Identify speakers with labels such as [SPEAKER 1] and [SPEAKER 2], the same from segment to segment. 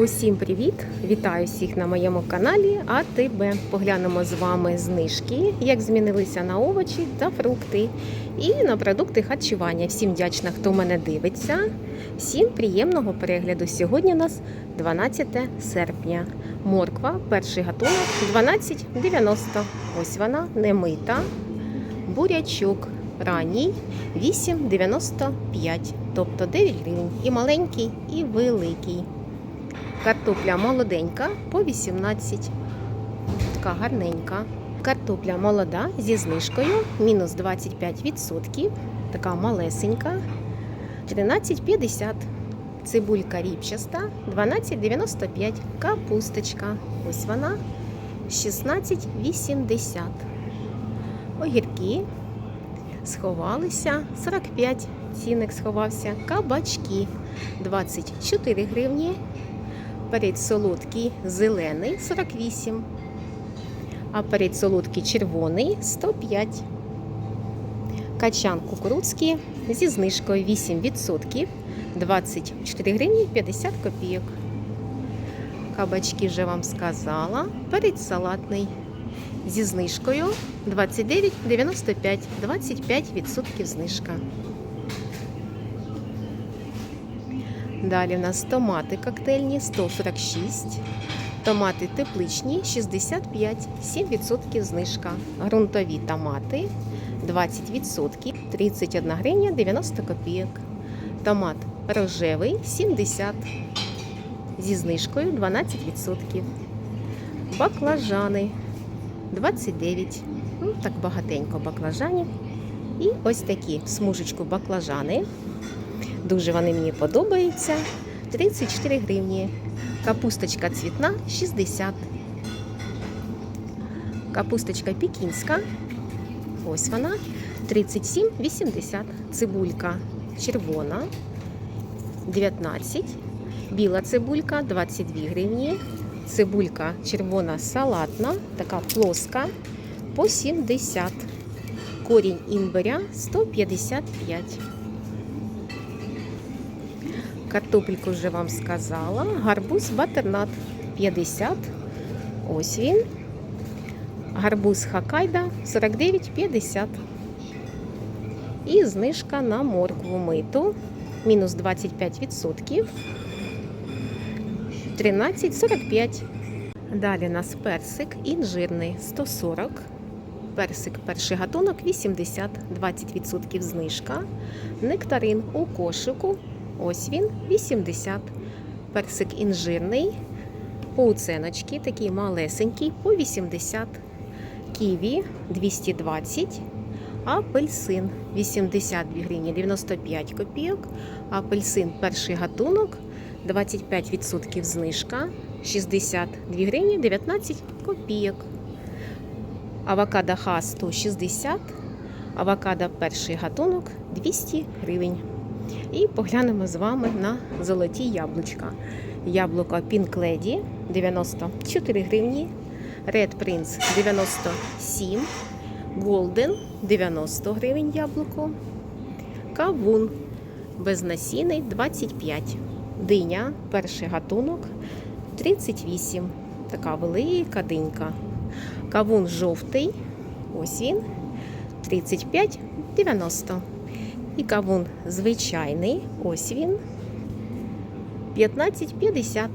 [SPEAKER 1] Усім привіт! Вітаю всіх на моєму каналі АТБ. Поглянемо з вами знижки, як змінилися на овочі та фрукти і на продукти харчування. Всім вдячна, хто мене дивиться. Всім приємного перегляду. Сьогодні у нас 12 серпня. Морква, перший гатунок 12,90. Ось вона не мита. Бурячок ранній 8,95, тобто 9 гривень. І маленький, і великий. Картопля молоденька по 18. Така гарненька. Картопля молода зі знижкою мінус 25%. Така малесенька. 13,50. Цибулька ріпчаста 12,95. Капусточка. Ось вона 16,80. Огірки сховалися 45. Цінник сховався. Кабачки 24 гривні. Перець солодкий зелений 48, а перець солодкий червоний 105. Качан кукурудзький зі знижкою 8%, 24 гривні 50 копійок. Кабачки вже вам сказала. Перець салатний зі знижкою 29,95, 25% знижка. Далі у нас томати коктейльні 146, томати тепличні 65, 7% знижка. Грунтові томати 20%, 31 гривня 90 копійок. Томат рожевий 70 зі знижкою 12%. Баклажани 29. Ну, так багатенько баклажанів. І ось такі в смужечку баклажани. Дуже вони мені подобаються. 34 гривні. Капусточка цвітна 60. Капусточка пекінська. Ось вона. 37,80. Цибулька червона. 19. Біла цибулька 22 гривні. Цибулька червона салатна, така плоска по 70. Корінь імбиря 155. Картопельку вже вам сказала. Гарбуз батернат 50. Ось він. Гарбуз Хакайда 49,50. І знижка на моркву миту. Мінус 25%. 13,45. Далі у нас персик інжирний 140. Персик перший гатунок 80, 20% знижка. Нектарин у кошику Ось він 80. Персик інжирний. Пауценочки, такий малесенький, по 80. Ківі 220. Апельсин 82 гривні 95 копійок. Апельсин перший гатунок 25% знижка 62 гривні 19 копійок. Авокадо ха 160. Авокадо перший гатунок 200 гривень. І поглянемо з вами на золоті яблучка. Яблуко Pink Lady 94 гривні, Red Prince 97, Golden 90 гривень яблуко, Кавун безнасінний 25, диня, перший гатунок 38. Така велика динька. Кавун жовтий, ось він 35,90. І кавун звичайний, ось він. 15,50.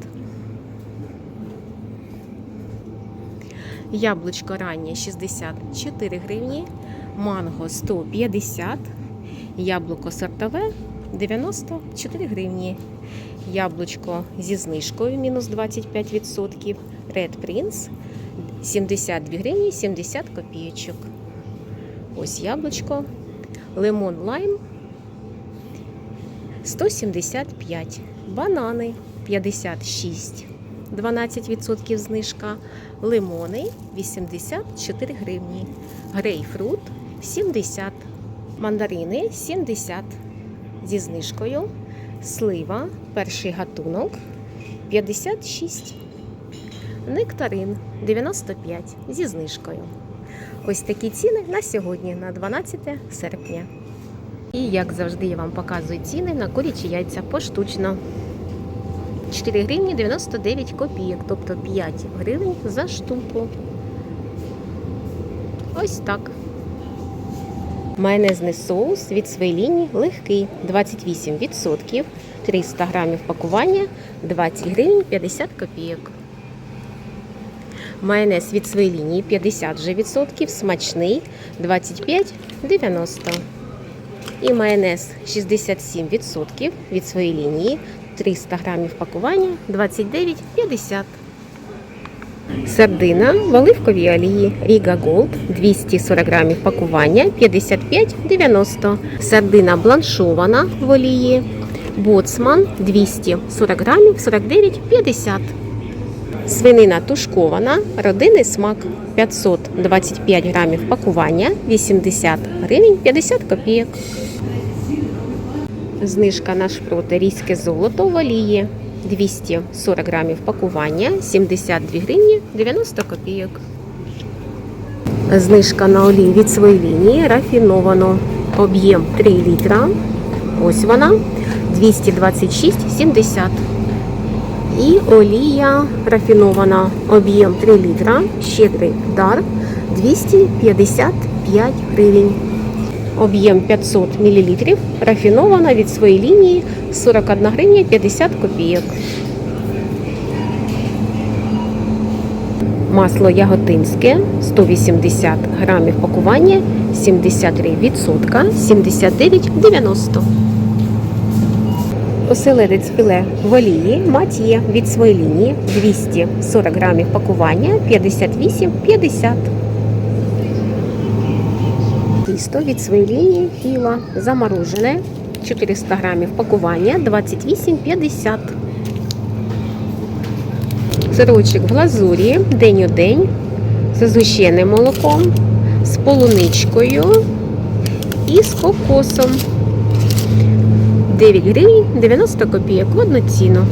[SPEAKER 1] Яблучко раннє 64 гривні, манго 150, яблуко сортове 94 гривні. Яблучко зі знижкою мінус 25%. Red Prince 72 гривні 70 копійочок. Ось яблучко. Лимон лайм 175, банани 56, 12% знижка, лимони 84 гривні, грейпфрут 70, мандарини 70 зі знижкою, слива, перший гатунок 56, нектарин 95 зі знижкою. Ось такі ціни на сьогодні, на 12 серпня. І як завжди, я вам показую ціни на курячі яйця поштучно. 24 гривні 99 копійок, тобто 5 гривень за штуку. Ось так. Майонезний соус від своєї лінії легкий 28%, 300 грамів пакування 20 гривень 50 копійок. Майонез від своєї лінії 50 же відсотків, смачний 25,90. І майонез 67% від своєї лінії 300 грамів пакування 29,50. Сардина в оливковій олії Ріга Голд 240 грамів пакування 55,90. Сардина бланшована в олії Боцман 240 грамів 49,50. Свинина тушкована, родинний смак 525 грамів пакування 80 гривень 50 копійок. Знижка на шпроти різьке золото в олії 240 грамів пакування 72 гривні 90 копійок. Знижка на олію від своєї лінії рафіновано. Об'єм 3 літра. Ось вона 226,70. І олія рафінована. Об'єм 3 літра. Щедрий дар 255 гривень. Об'єм 500 мл. Рафінована від своєї лінії 41 гривня 50 копійок. Масло яготинське 180 грамів пакування 73%, 79,90. Оселедець філе в олії від своєї лінії 240 грамів пакування 58,50. Тісто від своєї лінії філа заморожене 400 грамів пакування 28,50. Сирочок в глазурі день у день з згущеним молоком, з полуничкою і з кокосом. 9 гривень 90 копійок в одну ціну.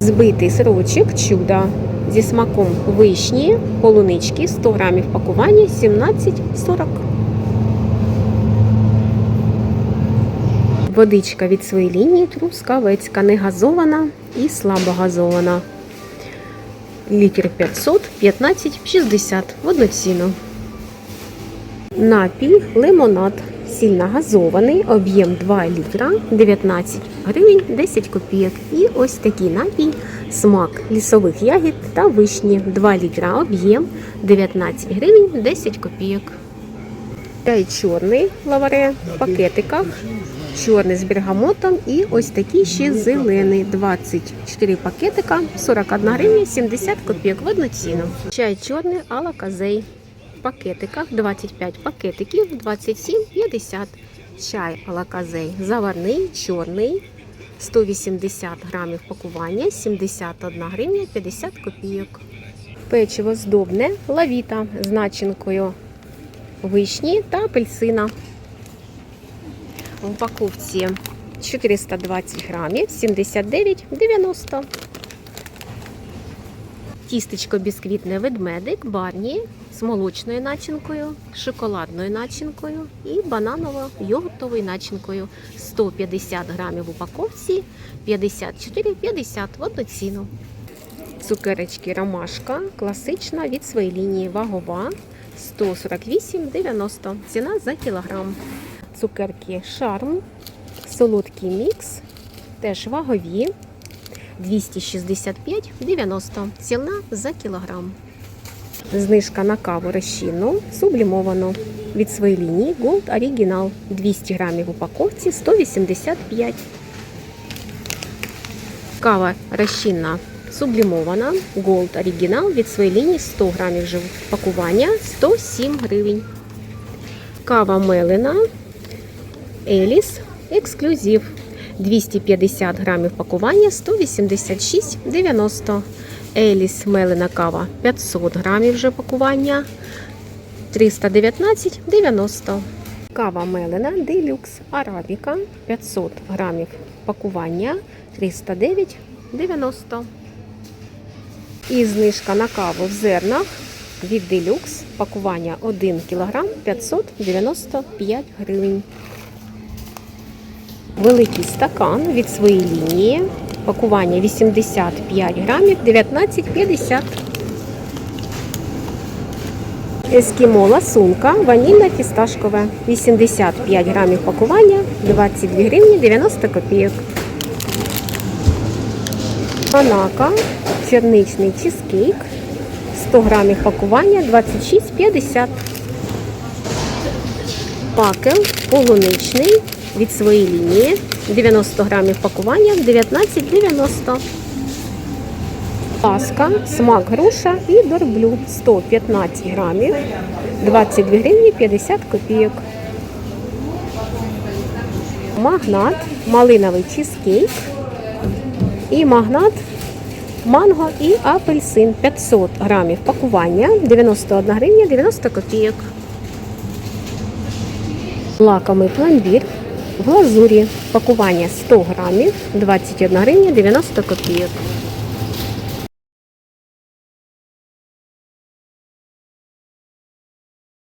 [SPEAKER 1] Збитий сирочок чудо зі смаком вишні, полунички 100 грамів пакування 17,40. Водичка від своєї лінії трускавецька, не газована і слабогазована. Літр 500, 15,60 в одну ціну. Напій лимонад. Сильно газований, об'єм 2 літра, 19 гривень 10 копійок. І ось такий напій, смак лісових ягід та вишні. 2 літра, об'єм 19 гривень 10 копійок. Чай чорний лаваре в пакетиках, чорний з бергамотом і ось такий ще зелений. 24 пакетика, 41 гривня 70 копійок в одну ціну. Чай чорний ала казей в пакетиках 25 пакетиків 27,50. Чай алаказей заварний, чорний 180 грамів пакування 71 гривня 50 копійок. Печиво здобне лавіта з начинкою вишні та апельсина. В упаковці 420 грамів 79,90. Тістечко бісквітне ведмедик барні з молочною начинкою, шоколадною начинкою і бананово-йогуртовою начинкою. 150 грамів в упаковці, 54,50 в одну ціну. Цукерочки ромашка класична від своєї лінії вагова 148,90 ціна за кілограм. Цукерки шарм, солодкий мікс, теж вагові 265,90 ціна за кілограм. Знижка на каву розчинну сублімовану від своєї лінії Gold Original 200 грамів в упаковці 185. Кава розчинна сублімована Gold Original від своєї лінії 100 грамів пакування 107 гривень. Кава мелена Еліс Ексклюзив 250 грамів пакування 186,90. Еліс мелена кава 500 грамів вже пакування 319,90. Кава мелена Делюкс Арабіка 500 грамів пакування 309,90. І знижка на каву в зернах від Делюкс пакування 1 кг 595 гривень. Великий стакан від своєї лінії пакування 85 грамів 19,50. Ескімо ласунка, ванільна фісташкова. 85 грамів пакування, 22 гривні 90 копійок. Анака, черничний чизкейк, 100 грамів пакування, 26,50. Пакел полуничний від своєї лінії, 90 грамів пакування, 19,90. Паска, смак груша і дорблю 115 грамів, 22 гривні 50 копійок. Магнат, малиновий чизкейк і магнат манго і апельсин 500 грамів пакування, 91 гривня 90 копійок. Лакомий пломбір глазурі пакування 100 грамів, 21 гривня 90 копійок.